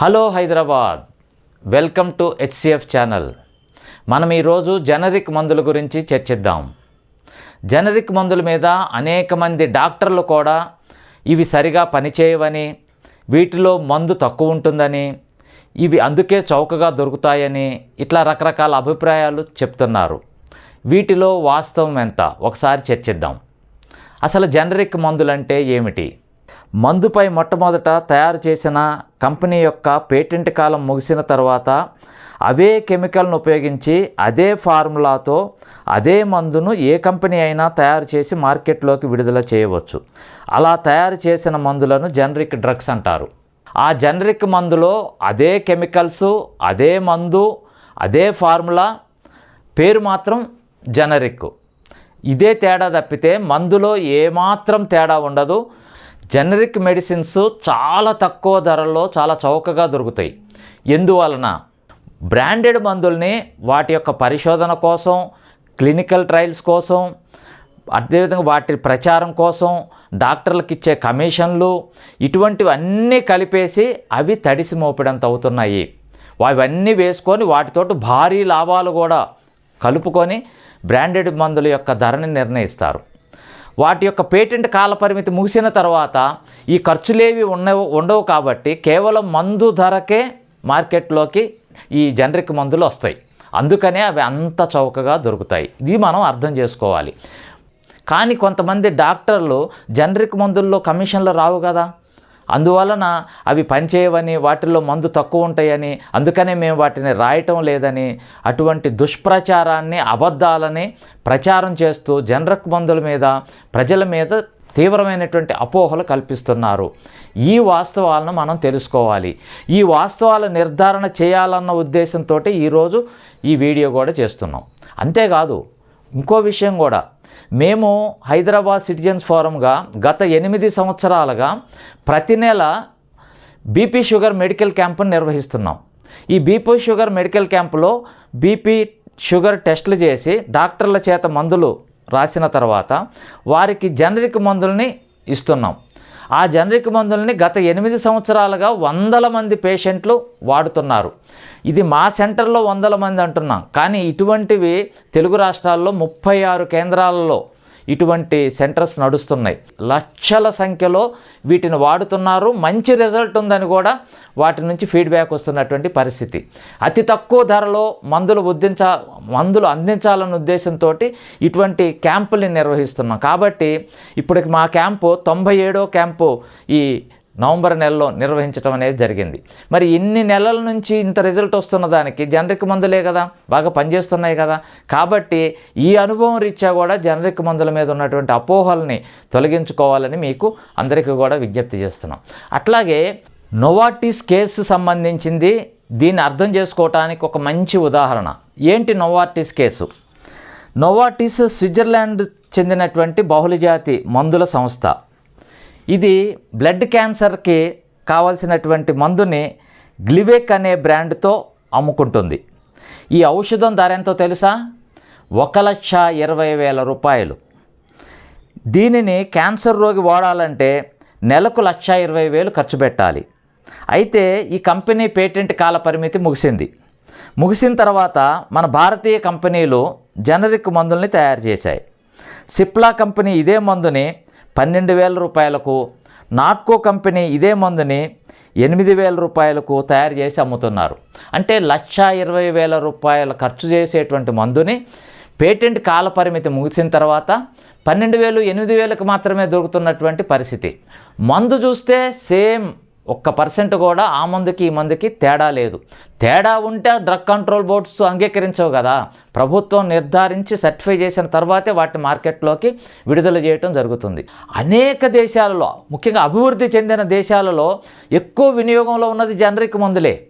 Hello Hyderabad. Welcome to HCF channel. మనం ఈరోజు generic మందుల గురించి చర్చిద్దాం. జనరిక్ మందుల మీద అనేక మంది డాక్టర్లు కూడా ఇవి సరిగా పనిచేయవని వీటిలో మందు తక్కువ ఉంటుందని ఇవి అందుకే చౌకగా దొరుకుతాయని ఇట్లా రకరకాల అభిప్రాయాలు చెప్తున్నారు. వీటిలో వాస్తవం ఎంత? ఒకసారి చర్చిద్దాం. అసలు జనరిక్ మందులంటే ఏమిటి? మందుపై మొట్టమొదట తయారు చేసిన కంపెనీ యొక్క పేటెంట్ కాలం ముగిసిన తర్వాత అవే కెమికల్ను ఉపయోగించి అదే ఫార్ములాతో అదే మందును ఏ కంపెనీ అయినా తయారు చేసి మార్కెట్లోకి విడుదల చేయవచ్చు. అలా తయారు చేసిన మందులను జనరిక్ డ్రగ్స్ అంటారు. ఆ జనరిక్ మందులో అదే కెమికల్స్ అదే మందు అదే ఫార్ములా పేరు మాత్రం జనరిక్. ఇదే తేడా తప్పితే మందులో ఏమాత్రం తేడా ఉండదు. జనరిక్ మెడిసిన్స్ చాలా తక్కువ ధరల్లో చాలా చౌకగా దొరుకుతాయి. ఎందువలన బ్రాండెడ్ మందుల్ని వాటి యొక్క పరిశోధన కోసం క్లినికల్ ట్రయల్స్ కోసం అదేవిధంగా వాటి ప్రచారం కోసం డాక్టర్లకు ఇచ్చే కమిషన్లు ఇటువంటివన్నీ కలిపేసి అవి తడిసి మోపిడంత అవుతున్నాయి. అవన్నీ వేసుకొని వాటితోటి భారీ లాభాలు కూడా కలుపుకొని బ్రాండెడ్ మందుల యొక్క ధరని నిర్ణయిస్తారు. వాటి యొక్క పేటెంట్ కాలపరిమితి ముగిసిన తర్వాత ఈ ఖర్చులేవి ఉండవు ఉండవు కాబట్టి కేవలం మందు ధరకే మార్కెట్లోకి ఈ జనరిక్ మందులు వస్తాయి. అందుకనే అవి అంత చౌకగా దొరుకుతాయి. ఇది మనం అర్థం చేసుకోవాలి. కానీ కొంతమంది డాక్టర్లు జనరిక్ మందుల్లో కమిషన్లు రావు కదా. అందువలన అవి పనిచేయవని వాటిల్లో మందు తక్కువ ఉంటాయని అందుకనే మేము వాటిని రాయటం లేదని అటువంటి దుష్ప్రచారాన్ని అబద్ధాలని ప్రచారం చేస్తూ జనరక్ మందుల మీద ప్రజల మీద తీవ్రమైనటువంటి అపోహలు కల్పిస్తున్నారు. ఈ వాస్తవాలను మనం తెలుసుకోవాలి. ఈ వాస్తవాల నిర్ధారణ చేయాలన్న ఉద్దేశంతో ఈరోజు ఈ వీడియో కూడా చేస్తున్నాం. అంతేకాదు ఇంకో విషయం కూడా. మేము హైదరాబాద్ సిటిజన్స్ ఫోరంగా గత ఎనిమిది సంవత్సరాలుగా ప్రతి నెల బీపీ షుగర్ మెడికల్ క్యాంపును నిర్వహిస్తున్నాం. ఈ బీపీ షుగర్ మెడికల్ క్యాంపులో బీపీ షుగర్ టెస్టులు చేసి డాక్టర్ల చేత మందులు రాసిన తర్వాత వారికి జనరిక్ మందుల్ని ఇస్తున్నాం. ఆ జనరిక్ మందుల్ని గత ఎనిమిది సంవత్సరాలుగా వందల మంది పేషెంట్లు వాడుతున్నారు. ఇది మా సెంటర్లో వందల మంది అంటున్నాం. కానీ ఇటువంటివి తెలుగు రాష్ట్రాల్లో ముప్పై ఆరు కేంద్రాలలో ఇటువంటి సెంటర్స్ నడుస్తున్నాయి. లక్షల సంఖ్యలో వీటిని వాడుతున్నారు. మంచి రిజల్ట్ ఉందని కూడా వాటి నుంచి ఫీడ్బ్యాక్ వస్తున్నటువంటి పరిస్థితి. అతి తక్కువ ధరలో మందులు ఉద్దించ మందులు అందించాలన్న ఉద్దేశంతో ఇటువంటి క్యాంపుల్ని నిర్వహిస్తున్నాం. కాబట్టి ఇప్పటికి మా క్యాంపు తొంభై ఏడో క్యాంపు ఈ నవంబర్ నెలలో నిర్వహించడం అనేది జరిగింది. మరి ఇన్ని నెలల నుంచి ఇంత రిజల్ట్ వస్తున్న దానికి జనరిక్ మందులే కదా బాగా పనిచేస్తున్నాయి కదా. కాబట్టి ఈ అనుభవం రీత్యా కూడా జనరిక్ మందుల మీద ఉన్నటువంటి అపోహల్ని తొలగించుకోవాలని మీకు అందరికీ కూడా విజ్ఞప్తి చేస్తున్నాం. అట్లాగే నోవాటిస్ కేసు సంబంధించింది దీన్ని అర్థం చేసుకోవటానికి ఒక మంచి ఉదాహరణ. ఏంటి నోవాటిస్ కేసు? నోవాటిస్ స్విట్జర్లాండ్ చెందినటువంటి బహుళజాతి మందుల సంస్థ. ఇది బ్లడ్ క్యాన్సర్కి కావాల్సినటువంటి మందుని గ్లివేక్ అనే బ్రాండ్తో అమ్ముకుంటుంది. ఈ ఔషధం ధర ఎంతో తెలుసా? ఒక లక్ష ఇరవై వేల రూపాయలు. దీనిని క్యాన్సర్ రోగి వాడాలంటే నెలకు లక్ష ఇరవై వేలు ఖర్చు పెట్టాలి. అయితే ఈ కంపెనీ పేటెంట్ కాల పరిమితి ముగిసింది. ముగిసిన తర్వాత మన భారతీయ కంపెనీలు జనరిక్ మందుల్ని తయారు చేశాయి. సిప్లా కంపెనీ ఇదే మందుని పన్నెండు వేల రూపాయలకు నాట్కో కంపెనీ ఇదే మందుని ఎనిమిది వేల రూపాయలకు తయారు చేసి అమ్ముతున్నారు. అంటే లక్ష ఇరవై వేల రూపాయల ఖర్చు చేసేటువంటి మందుని పేటెంట్ కాలపరిమితి ముగిసిన తర్వాత పన్నెండు వేలు ఎనిమిది వేలకు మాత్రమే దొరుకుతున్నటువంటి పరిస్థితి. మందు చూస్తే సేమ్ ఒక్క పర్సెంట్ కూడా ఆ మందుకి ఈ మందుకి తేడా లేదు. తేడా ఉంటే డ్రగ్ కంట్రోల్ బోర్డ్స్ అంగీకరించవు కదా. ప్రభుత్వం నిర్ధారించి సర్టిఫై చేసిన తర్వాతే వాటిని మార్కెట్లోకి విడుదల చేయటం జరుగుతుంది. అనేక దేశాలలో ముఖ్యంగా అభివృద్ధి చెందిన దేశాలలో ఎక్కువ వినియోగంలో ఉన్నది జనరిక్ మందులే.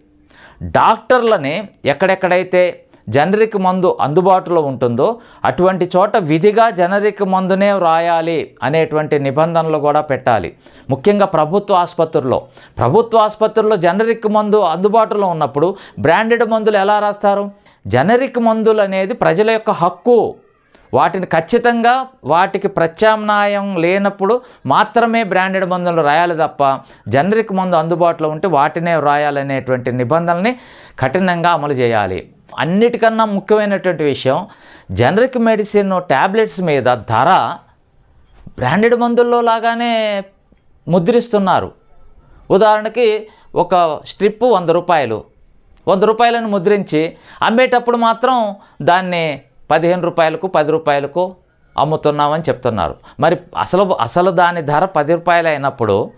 డాక్టర్లని ఎక్కడెక్కడైతే జనరిక్ మందు అందుబాటులో ఉంటుందో అటువంటి చోట విధిగా జనరిక్ మందునే వ్రాయాలి అనేటువంటి నిబంధనలు కూడా పెట్టాలి. ముఖ్యంగా ప్రభుత్వ ఆసుపత్రుల్లో. ప్రభుత్వ ఆసుపత్రుల్లో జనరిక్ మందు అందుబాటులో ఉన్నప్పుడు బ్రాండెడ్ మందులు ఎలా రాస్తారు? జనరిక్ మందులు అనేది ప్రజల యొక్క హక్కు. వాటిని ఖచ్చితంగా వాటికి ప్రత్యామ్నాయం లేనప్పుడు మాత్రమే బ్రాండెడ్ మందులు రాయాలి తప్ప జనరిక్ మందు అందుబాటులో ఉంటే వాటినే రాయాలనేటువంటి నిబంధనల్ని కఠినంగా అమలు చేయాలి. అన్నిటికన్నా ముఖ్యమైనటువంటి విషయం జనరిక్ మెడిసిన్ ట్యాబ్లెట్స్ మీద ధర బ్రాండెడ్ మందుల్లో లాగానే ముద్రిస్తున్నారు. ఉదాహరణకి ఒక స్ట్రిప్ వంద రూపాయలు వంద రూపాయలను ముద్రించి అమ్మేటప్పుడు మాత్రం దాన్ని పదిహేను రూపాయలకు పది రూపాయలకు అమ్ముతున్నామని చెప్తున్నారు. మరి అసలు అసలు దాని ధర పది రూపాయలు అయినప్పుడు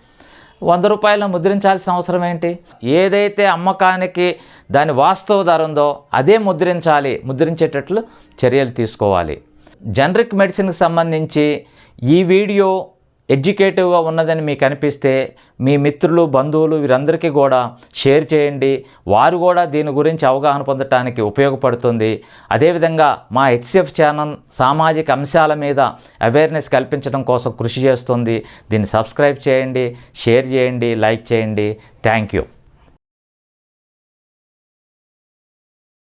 వంద రూపాయలను ముద్రించాల్సిన అవసరం ఏంటి? ఏదైతే అమ్మకానికి దాని వాస్తవ ధర ఉందో అదే ముద్రించాలి ముద్రించేటట్లు చర్యలు తీసుకోవాలి. జనరిక్ మెడిసిన్కి సంబంధించి ఈ వీడియో ఎడ్యుకేటివ్గా ఉన్నదని మీకు అనిపిస్తే మీ మిత్రులు బంధువులు వీరందరికీ కూడా షేర్ చేయండి. వారు కూడా దీని గురించి అవగాహన పొందటానికి ఉపయోగపడుతుంది. అదేవిధంగా మా హెచ్సిఎఫ్ ఛానల్ సామాజిక అంశాల మీద అవేర్నెస్ కల్పించడం కోసం కృషి చేస్తుంది. దీన్ని సబ్స్క్రైబ్ చేయండి షేర్ చేయండి లైక్ చేయండి. Thank you.